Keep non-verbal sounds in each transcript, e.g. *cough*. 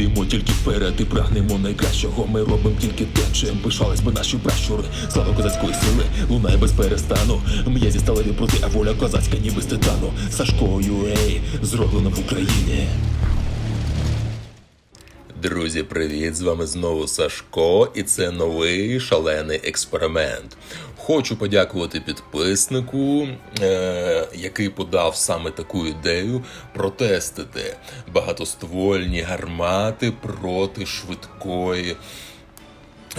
Йдемо тільки вперед і прагнемо найкращого. Ми робимо тільки те, чим пишались би наші пращури. Слава козацької сили, лунає без перестану. М'язі сталеві проти, а воля козацька, ніби з титану. Сашкою, ей, зроблено в Україні. Друзі, привіт! З вами знову Сашко, і це новий шалений експеримент. Хочу подякувати підписнику, е- який подав саме таку ідею протестити багатоствольні гармати проти швидкої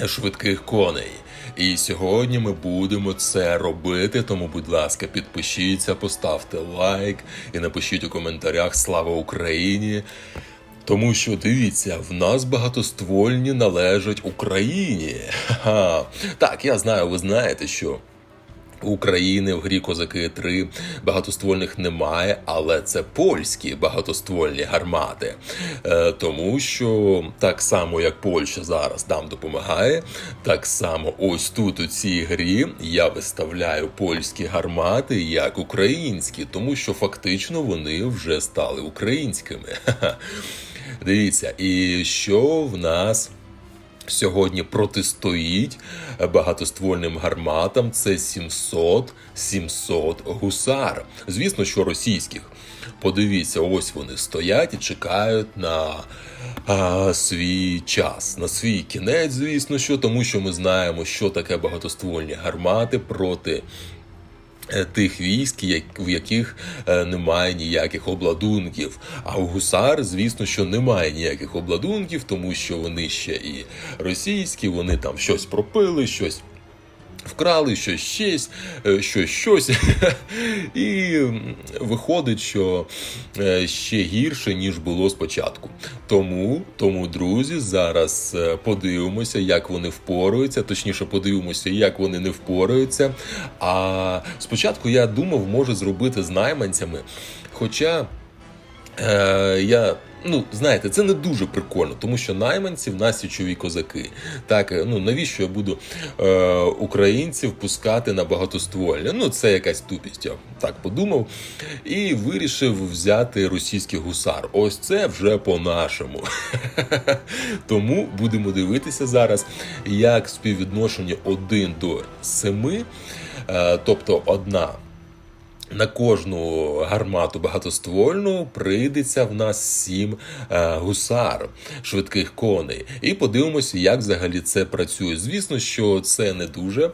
швидких коней. І сьогодні ми будемо це робити. Тому, будь ласка, підпишіться, поставте лайк і напишіть у коментарях Слава Україні. Тому що дивіться, в нас багатоствольні належать Україні. Ха-ха. Так, я знаю, ви знаєте, що України в грі Козаки 3 багатоствольних немає, але це польські багатоствольні гармати. Е, тому що так само, як Польща зараз нам допомагає, так само ось тут у цій грі я виставляю польські гармати як українські, тому що фактично вони вже стали українськими. Дивіться, і що в нас сьогодні протистоїть багатоствольним гарматам? Це 700 700 гусар. Звісно, що російських. Подивіться, ось вони стоять і чекають на а, свій час, на свій кінець, звісно, що тому що ми знаємо, що таке багатоствольні гармати проти тих військ, в яких е, немає ніяких обладунків. А у гусар, звісно, що немає ніяких обладунків, тому що вони ще і російські, вони там щось пропили, щось. Вкрали щось щось, е, щось щось, *laughs* і виходить, що е, ще гірше, ніж було спочатку. Тому, тому, друзі, зараз е, подивимося, як вони впораються. Точніше, подивимося, як вони не впораються. А спочатку я думав, може зробити з найманцями. Хоча Е, я, ну, знаєте, це не дуже прикольно, тому що найманці в нас січові козаки. Так, е, ну навіщо я буду е, українців пускати на багатоствольне? Ну, це якась тупість, я так подумав. І вирішив взяти російський гусар. Ось це вже по-нашому. *laughs* Тому будемо дивитися зараз, як співвідношення 1 до 7, е, тобто одна на кожну гармату багатоствольну прийдеться в нас сім е, гусар швидких коней. І подивимося, як взагалі це працює. Звісно, що це не дуже.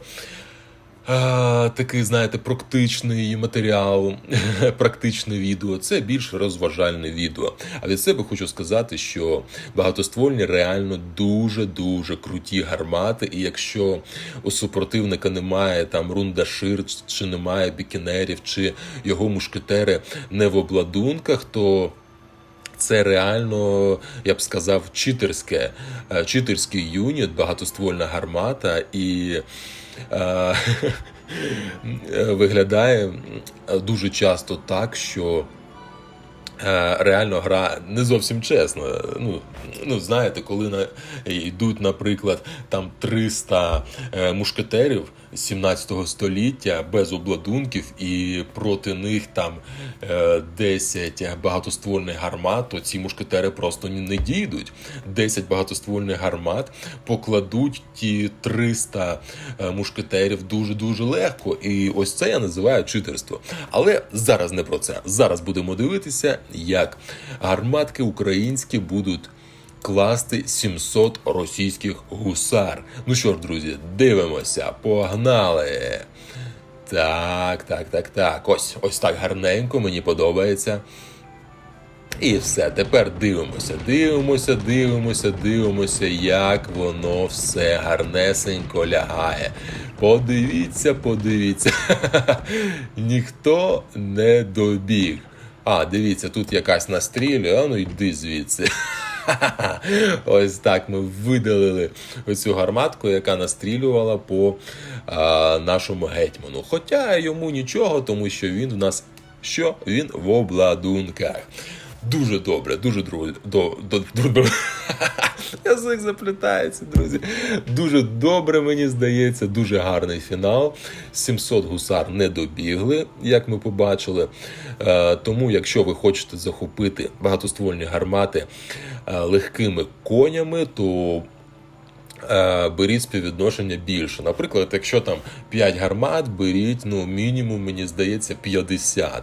А, такий, знаєте, практичний матеріал, *laughs* практичне відео. Це більш розважальне відео. А від себе хочу сказати, що багатоствольні реально дуже дуже круті гармати. І якщо у супротивника немає там рундашир, чи немає бікінерів, чи його мушкетери не в обладунках, то це реально, я б сказав, читерське, е, читерський юніт, багатоствольна гармата, і е, *laughs* виглядає дуже часто так, що. Е, Реально гра не зовсім чесно. Ну, ну знаєте, коли на, йдуть, наприклад, там 300 е, мушкетерів 17 століття без обладунків, і проти них там е, 10 багатоствольних гармат, то ці мушкетери просто не, дійдуть. 10 багатоствольних гармат покладуть ті 300 е, мушкетерів дуже дуже легко. І ось це я називаю читерство. Але зараз не про це. Зараз будемо дивитися, як гарматки українські будуть класти 700 російських гусар. Ну що ж, друзі, дивимося, погнали. Так, так, так, так. Ось, ось так гарненько, мені подобається. І все, тепер дивимося, дивимося, дивимося, дивимося, як воно все гарнесенько лягає. Подивіться, подивіться. *laughs* Ніхто не добіг. А, дивіться, тут якась настрілює, а ну йди звідси. *laughs* Ось так ми видалили оцю гарматку, яка настрілювала по а, нашому гетьману. Хоча йому нічого, тому що він в нас що? Він в обладунках. Дуже добре, дуже дру... до... До... до... *laughs* Язик заплітається, друзі. Дуже добре, мені здається, дуже гарний фінал. 700 гусар не добігли, як ми побачили. Е, Тому, якщо ви хочете захопити багатоствольні гармати е, легкими конями, то беріть співвідношення більше. Наприклад, якщо там 5 гармат, беріть ну, мінімум, мені здається, 50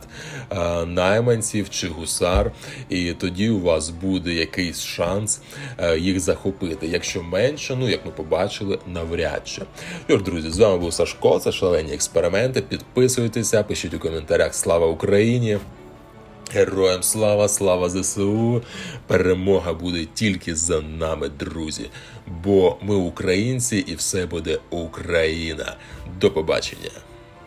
е, найманців чи гусар, і тоді у вас буде якийсь шанс е, їх захопити. Якщо менше, ну як ми побачили, навряд чи. Тож, друзі, з вами був Сашко, це шалені експерименти. Підписуйтеся, пишіть у коментарях Слава Україні! Героям слава, слава ЗСУ! Перемога буде тільки за нами, друзі. Бо ми українці і все буде Україна. До побачення.